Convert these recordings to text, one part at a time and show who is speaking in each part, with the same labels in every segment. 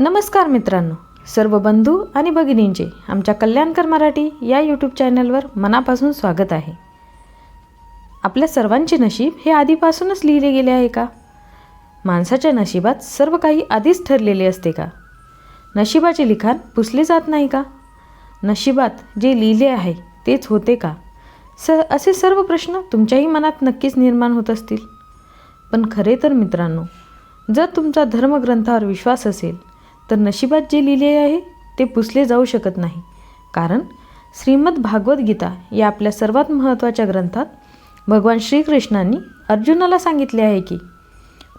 Speaker 1: नमस्कार मित्रांनो सर्व बंधू आणि भगिनींचे आमच्या कल्याणकर मराठी या यूट्यूब चॅनलवर मनापासून स्वागत आहे. आपल्या सर्वांचे नशीब हे आधीपासूनच लिहिले गेले आहे का? माणसाच्या नशिबात सर्व काही आधीच ठरलेले असते का? नशिबाचे लिखाण पुसले जात नाही का? नशिबात जे लिहिले आहे तेच होते का? स असे सर्व प्रश्न तुमच्याही मनात नक्कीच निर्माण होत असतील. पण खरे तर मित्रांनो जर तुमचा धर्मग्रंथावर विश्वास असेल तर नशिबात जे लिहिले आहे ते पुसले जाऊ शकत नाही. कारण श्रीमद भागवद्गीता या आपल्या सर्वात महत्त्वाच्या ग्रंथात भगवान श्रीकृष्णांनी अर्जुनाला सांगितले आहे की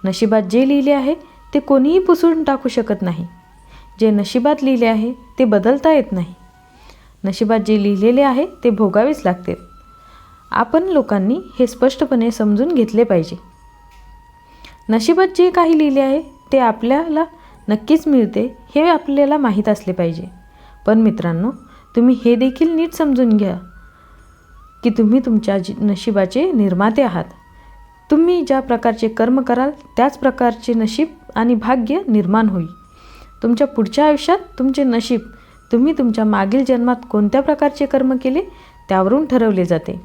Speaker 1: नशिबात जे लिहिले आहे ते कोणीही पुसून टाकू शकत नाही. जे नशिबात लिहिले आहे ते बदलता येत नाही. नशिबात जे लिहिलेले आहे ते भोगावेच लागते आपण लोकांनी हे स्पष्टपणे समजून घेतले पाहिजे. नशिबात जे काही लिहिले आहे ते आपल्याला नक्कीच मिळते हे आपल्याला माहीत असले पाहिजे. पण मित्रांनो तुम्ही हे देखील नीट समजून घ्या की तुम्ही तुमच्या जी नशिबाचे निर्माते आहात. तुम्ही ज्या प्रकारचे कर्म कराल त्याच प्रकारचे नशीब आणि भाग्य निर्माण होईल. तुमच्या पुढच्या आयुष्यात तुमचे नशीब तुम्ही तुमच्या मागील जन्मात कोणत्या प्रकारचे कर्म केले त्यावरून ठरवले जाते.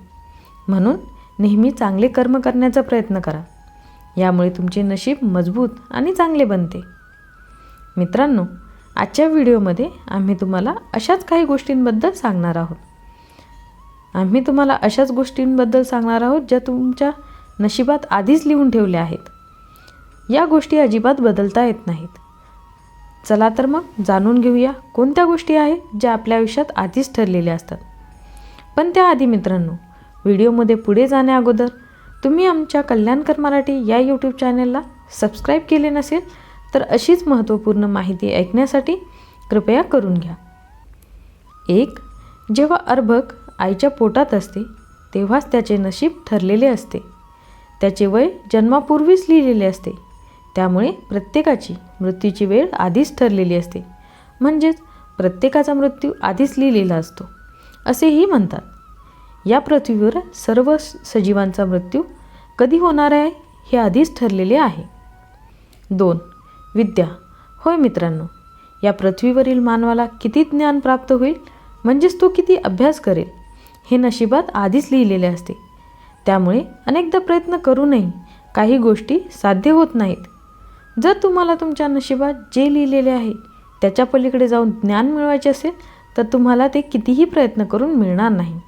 Speaker 1: म्हणून नेहमी चांगले कर्म करण्याचा प्रयत्न करा. यामुळे तुमचे नशीब मजबूत आणि चांगले बनते. मित्रांनो आजच्या व्हिडिओमध्ये आम्ही तुम्हाला अशाच काही गोष्टींबद्दल सांगणार आहोत. आम्ही तुम्हाला अशाच गोष्टींबद्दल सांगणार आहोत ज्या तुमच्या नशिबात आधीच लिहून ठेवल्या आहेत. या गोष्टी अजिबात बदलता येत नाहीत. चला तर मग जाणून घेऊया कोणत्या गोष्टी आहेत ज्या आपल्या आयुष्यात आधीच ठरलेल्या असतात. पण त्याआधी मित्रांनो व्हिडिओमध्ये पुढे जाण्याअगोदर तुम्ही आमच्या कल्याणकर मराठी या यूट्यूब चॅनलला सबस्क्राईब केले नसेल तर अशीच महत्त्वपूर्ण माहिती ऐकण्यासाठी कृपया करून घ्या. एक जेव्हा अर्भक आईच्या पोटात असते तेव्हाच त्याचे नशीब ठरलेले असते. त्याचे वय जन्मापूर्वीच लिहिलेले असते. त्यामुळे प्रत्येकाची मृत्यूची वेळ आधीच ठरलेली असते. म्हणजेच प्रत्येकाचा मृत्यू आधीच लिहिलेला असतो. असेही म्हणतात. या पृथ्वीवर सर्व सजीवांचा मृत्यू कधी होणार आहे हे आधीच ठरलेले आहे. दोन विद्या होय मित्रांनो या पृथ्वीवरील मानवाला किती ज्ञान प्राप्त होईल? म्हणजेच तो किती अभ्यास करेल? हे नशिबात आधीच लिहिलेले असते. त्यामुळे अनेकदा प्रयत्न करूनही काही गोष्टी साध्य होत नाहीत. जर तुम्हाला तुमच्या नशिबात जे लिहिलेले आहे त्याच्या पलीकडे जाऊन ज्ञान मिळवायचे असेल तर तुम्हाला ते कितीही प्रयत्न करून मिळणार नाही.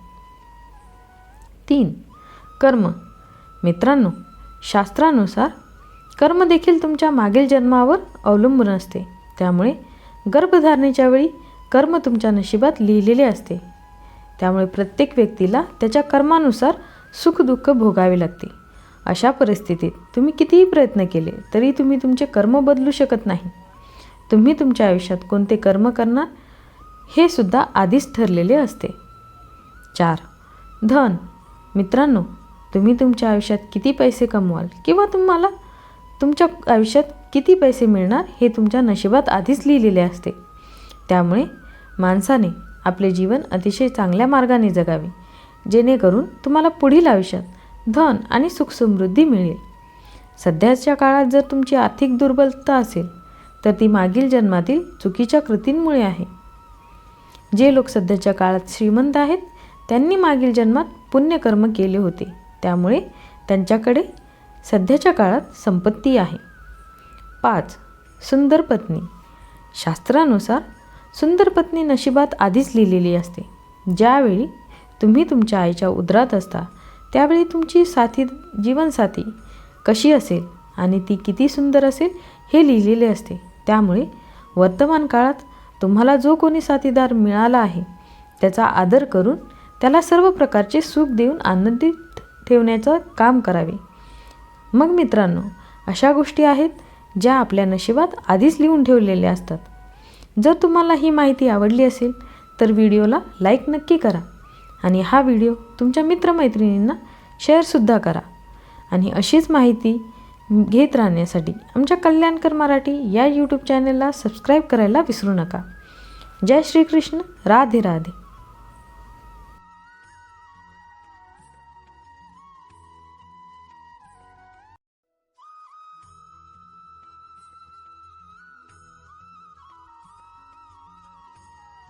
Speaker 1: तीन कर्म. मित्रांनो शास्त्रानुसार कर्म देखील तुमच्या मागील जन्मावर अवलंबून असते. त्यामुळे गर्भधारणेच्या वेळी कर्म तुमच्या नशिबात लिहिलेले असते. त्यामुळे प्रत्येक व्यक्तीला त्याच्या कर्मानुसार सुखदुःख भोगावे लागते. अशा परिस्थितीत तुम्ही कितीही प्रयत्न केले तरी तुम्ही तुमचे कर्म बदलू शकत नाही. तुम्ही तुमच्या आयुष्यात कोणते कर्म करणार हे सुद्धा आधीच ठरलेले असते. चार. धन. मित्रांनो तुम्ही तुमच्या आयुष्यात किती पैसे कमवाल किंवा तुम्हाला तुमच्या आयुष्यात किती पैसे मिळणार हे तुमच्या नशिबात आधीच लिहिलेले असते. त्यामुळे माणसाने आपले जीवन अतिशय चांगल्या मार्गाने जगावे जेणेकरून तुम्हाला पुढील आयुष्यात धन आणि सुखसमृद्धी मिळेल. सध्याच्या काळात जर तुमची आर्थिक दुर्बलता असेल तर ती मागील जन्मातील चुकीच्या कृतींमुळे आहे. जे लोक सध्याच्या काळात श्रीमंत आहेत त्यांनी मागील जन्मात पुण्यकर्म केले होते. त्यामुळे त्यांच्याकडे सध्याच्या काळात संपत्ती आहे. पाच. सुंदर पत्नी. शास्त्रानुसार सुंदर पत्नी नशिबात आधीच लिहिलेली असते. ज्यावेळी तुम्ही तुमच्या आईच्या उदरात असता त्यावेळी तुमची साथी जीवनसाथी कशी असेल आणि ती किती सुंदर असेल हे लिहिलेले असते. त्यामुळे वर्तमान काळात तुम्हाला जो कोणी साथीदार मिळाला आहे त्याचा आदर करून त्याला सर्व प्रकारचे सुख देऊन आनंदित ठेवण्याचं काम करावे. मग मित्रांनो अशा गोष्टी आहेत ज्या आपल्या नशिबात आधीच लिहून ठेवलेल्या असतात. जर तुम्हाला ही माहिती आवडली असेल तर व्हिडिओला लाईक नक्की करा आणि हा व्हिडिओ तुमच्या मित्रमैत्रिणींना शेअरसुद्धा करा. आणि अशीच माहिती घेत राहण्यासाठी आमच्या कल्याणकर मराठी या यूट्यूब चॅनलला सबस्क्राईब करायला विसरू नका. जय श्रीकृष्ण राधे राधे.